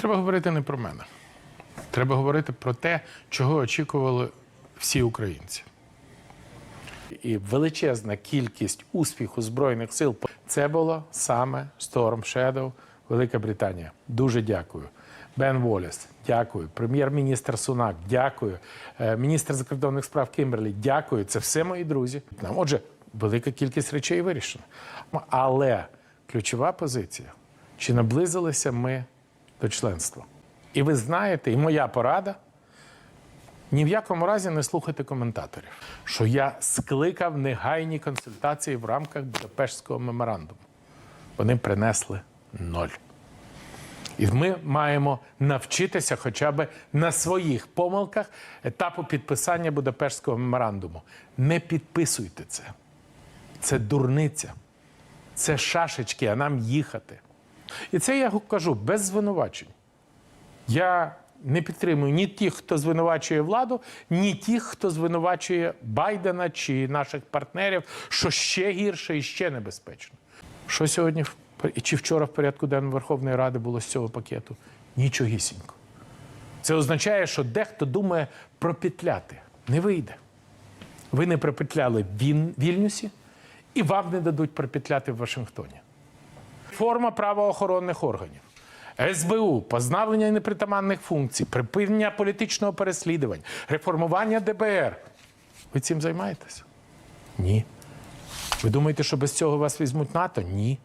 Треба говорити не про мене. Треба говорити про те, чого очікували всі українці. І величезна кількість успіху Збройних сил це було саме Storm Shadow, Велика Британія. Дуже дякую. Бен Воліс, дякую. Прем'єр-міністр Сунак, дякую. Е, Міністр закордонних справ Кімберлі, дякую. Це все мої друзі. Отже, велика кількість речей вирішена. Але ключова позиція: чи наблизилися ми до членства? І ви знаєте, і моя порада. Ні в якому разі не слухайте коментаторів, що я скликав негайні консультації в рамках Будапештського меморандуму. Вони принесли ноль. І ми маємо навчитися хоча б на своїх помилках етапу підписання Будапештського меморандуму. Не підписуйте це. Це дурниця. Це шашечки, а нам їхати. І це я кажу без звинувачень. Я не підтримую ні тих, хто звинувачує владу, ні тих, хто звинувачує Байдена чи наших партнерів, що ще гірше і ще небезпечно. Що сьогодні чи вчора в порядку денному Верховної Ради було з цього пакету? Нічогісінько. Це означає, що дехто думає пропетляти. Не вийде. Ви не пропетляли в Вільнюсі, і вам не дадуть пропетляти в Вашингтоні. Форма правоохоронних органів. СБУ, познавлення непритаманних функцій, припинення політичного переслідування, реформування ДБР. Ви цим займаєтеся? Ні. Ви думаєте, що без цього вас візьмуть НАТО? Ні.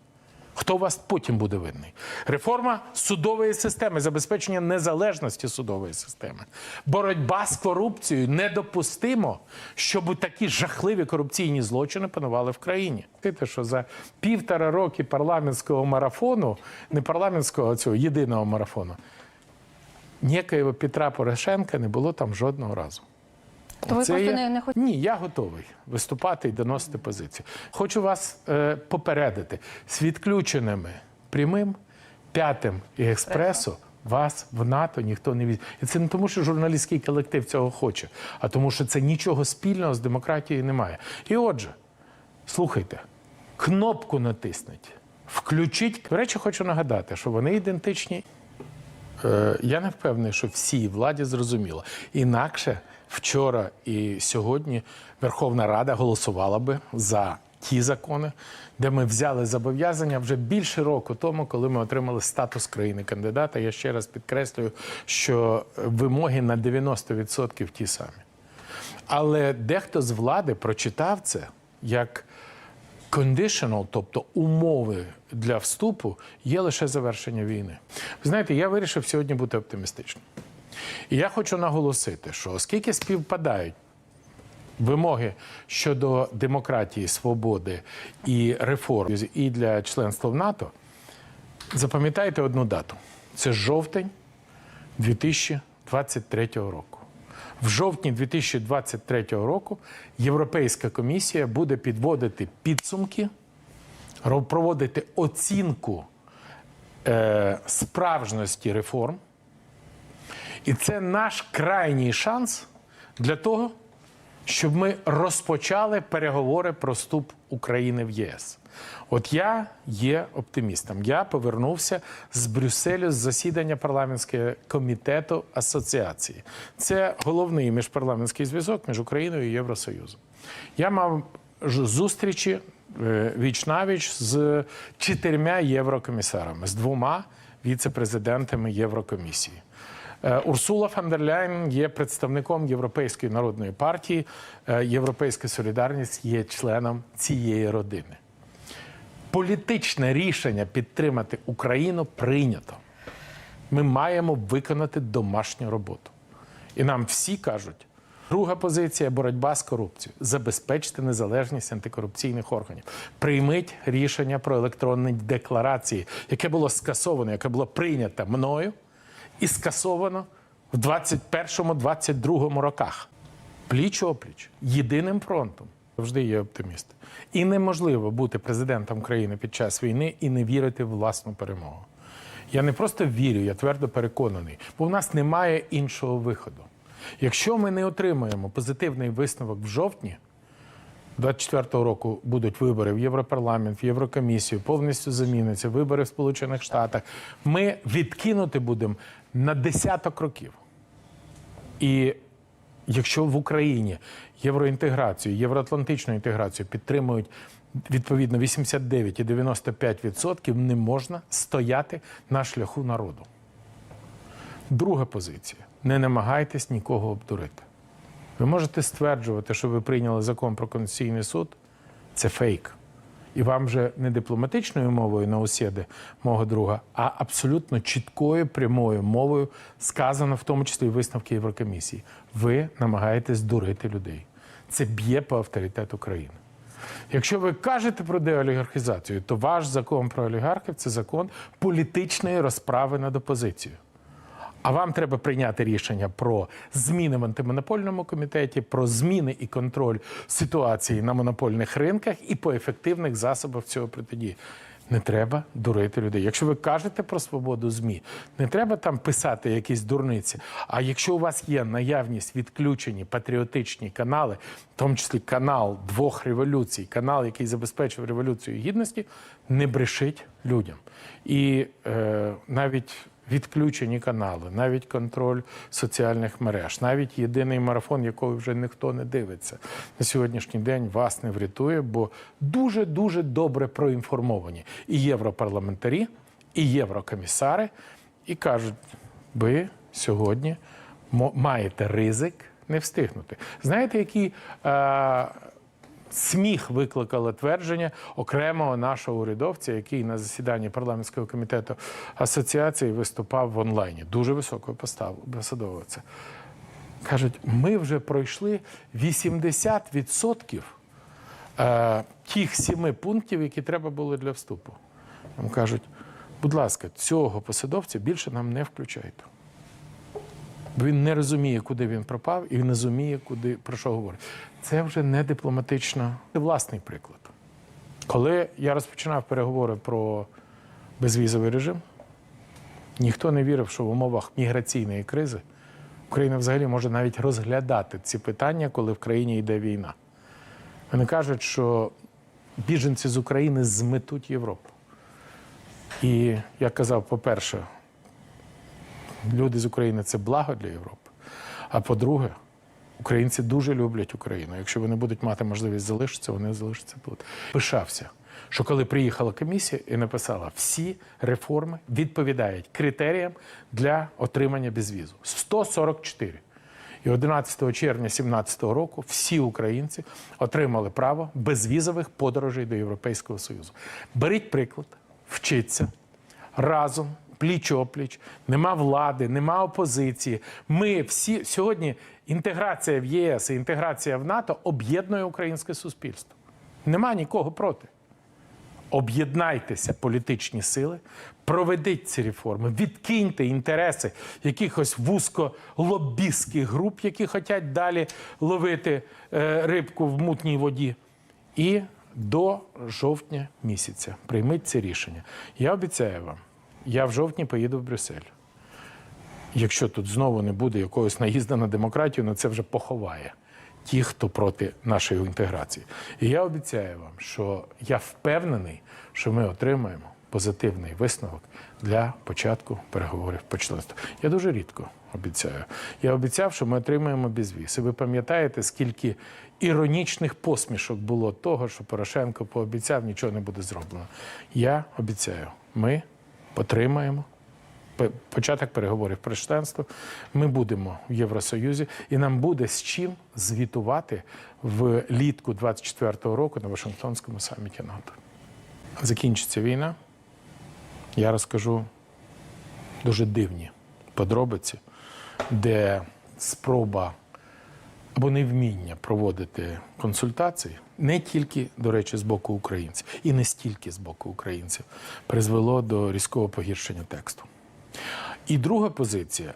Хто вас потім буде винний? Реформа судової системи, забезпечення незалежності судової системи, боротьба з корупцією недопустимо, щоб такі жахливі корупційні злочини панували в країні. Те, що за півтора роки парламентського марафону, не парламентського, а цього єдиного марафону, ніякого Петра Порошенка не було там жодного разу. То ви Це просто я- не, не хочете. Ні, я готовий виступати і доносити позицію. Хочу вас е, попередити з відключеними прямим, п'ятим і експресу. Вас в НАТО ніхто не візьме. І це не тому, що журналістський колектив цього хоче, а тому, що це нічого спільного з демократією немає. І отже, слухайте, кнопку натисніть, включіть. До речі, хочу нагадати, що вони ідентичні Е, Я не впевнений, що всій владі зрозуміло. Інакше вчора і сьогодні Верховна Рада голосувала би за ті закони, де ми взяли зобов'язання вже більше року тому, коли ми отримали статус країни кандидата. Я ще раз підкреслюю, що вимоги на 90% ті самі. Але дехто з влади прочитав це як conditional, тобто умови для вступу, є лише завершення війни. Ви знаєте, я вирішив сьогодні бути оптимістичним. І я хочу наголосити, що оскільки співпадають вимоги щодо демократії, свободи і реформ і для членства в НАТО, запам'ятайте одну дату: це жовтень 2023 року. В жовтні 2023 року Європейська комісія буде підводити підсумки, проводити оцінку е, справжності реформ. І це наш крайній шанс для того, щоб ми розпочали переговори про вступ України в ЄС. От я є оптимістом. Я повернувся з Брюсселю з засідання парламентського комітету асоціації. Це головний міжпарламентський зв'язок між Україною і Євросоюзом. Я мав зустрічі е, віч навіч з чотирма єврокомісарами, з двома віце-президентами Єврокомісії. Е, Урсула фон дер Ляйн є представником Європейської народної партії. Е, Європейська солідарність є членом цієї родини. Політичне рішення підтримати Україну прийнято. Ми маємо виконати домашню роботу. І нам всі кажуть, друга позиція боротьба з корупцією. Забезпечте незалежність антикорупційних органів. Прийміть рішення про електронні декларації, яке було скасовано, яке було прийнято мною і скасовано в 21-22 роках. Пліч опліч, єдиним фронтом. Завжди є оптиміст. І неможливо бути президентом країни під час війни і не вірити в власну перемогу. Я не просто вірю, я твердо переконаний, бо в нас немає іншого виходу. Якщо ми не отримаємо позитивний висновок в жовтні, 24-го року будуть вибори в Європарламент, в Єврокомісію, повністю заміниться, вибори в Сполучених Штатах. Ми відкинути будемо на десяток років. І якщо в Україні євроінтеграцію, євроатлантичну інтеграцію підтримують відповідно 89 і 95%, не можна стояти на шляху народу. Друга позиція: не намагайтесь нікого обдурити. Ви можете стверджувати, що ви прийняли закон про Конституційний суд. Це фейк. І вам вже не дипломатичною мовою на осіди мого друга, а абсолютно чіткою прямою мовою сказано, в тому числі висновки Єврокомісії. Ви намагаєтесь дурити людей. Це б'є по авторитету країни. Якщо ви кажете про деолігархізацію, то ваш закон про олігархів це закон політичної розправи над опозицією. А вам треба прийняти рішення про зміни в антимонопольному комітеті, про зміни і контроль ситуації на монопольних ринках і по ефективних засобах цього протидії. Не треба дурити людей. Якщо ви кажете про свободу ЗМІ, не треба там писати якісь дурниці. А якщо у вас є наявність відключені патріотичні канали, в тому числі канал двох революцій, канал, який забезпечив революцію гідності, не брешіть людям. І е, навіть відключені канали, навіть контроль соціальних мереж, навіть єдиний марафон, якого вже ніхто не дивиться на сьогоднішній день, вас не врятує, бо дуже дуже добре проінформовані і європарламентарі, і єврокомісари, і кажуть, ви сьогодні маєте ризик не встигнути. Знаєте, які е, сміх викликало твердження окремого нашого урядовця, який на засіданні парламентського комітету асоціації виступав в онлайні. Дуже високою поставою посадовця. Кажуть, ми вже пройшли 80% е, тих сіми пунктів, які треба було для вступу. Нам кажуть, будь ласка, цього посадовця більше нам не включайте. Бо він не розуміє, куди він пропав, і не розуміє, куди про що говорить. Це вже не дипломатично. Це власний приклад. Коли я розпочинав переговори про безвізовий режим, ніхто не вірив, що в умовах міграційної кризи Україна взагалі може навіть розглядати ці питання, коли в країні йде війна. Вони кажуть, що біженці з України зметуть Європу. І я казав, по-перше, люди з України це благо для Європи. А по-друге, українці дуже люблять Україну. Якщо вони будуть мати можливість залишитися, вони залишаться тут. Пишався, що коли приїхала комісія і написала, всі реформи відповідають критеріям для отримання безвізу. 144. І 11 червня 2017 року всі українці отримали право безвізових подорожей до Європейського Союзу. Беріть приклад, вчіться разом, пліч опліч, нема влади, нема опозиції. Ми всі сьогодні інтеграція в ЄС і інтеграція в НАТО об'єднує українське суспільство. Нема нікого проти. Об'єднайтеся, політичні сили, проведіть ці реформи, відкиньте інтереси якихось вузьколобістських груп, які хочуть далі ловити е, рибку в мутній воді. І до жовтня місяця прийміть це рішення. Я обіцяю вам, я в жовтні поїду в Брюссель. Якщо тут знову не буде якогось наїзду на демократію, ну це вже поховає ті, хто проти нашої інтеграції. І я обіцяю вам, що я впевнений, що ми отримаємо позитивний висновок для початку переговорів по членству. Я дуже рідко обіцяю. Я обіцяв, що ми отримаємо безвіз. І ви пам'ятаєте, скільки іронічних посмішок було того, що Порошенко пообіцяв, нічого не буде зроблено. Я обіцяю, ми отримаємо початок переговорів про членство. Ми будемо в Євросоюзі, і нам буде з чим звітувати в літку 24-го року на Вашингтонському саміті НАТО. Закінчиться війна. Я розкажу дуже дивні подробиці, де спроба або невміння проводити консультації не тільки, до речі, з боку українців, і не стільки з боку українців, призвело до різкого погіршення тексту. І друга позиція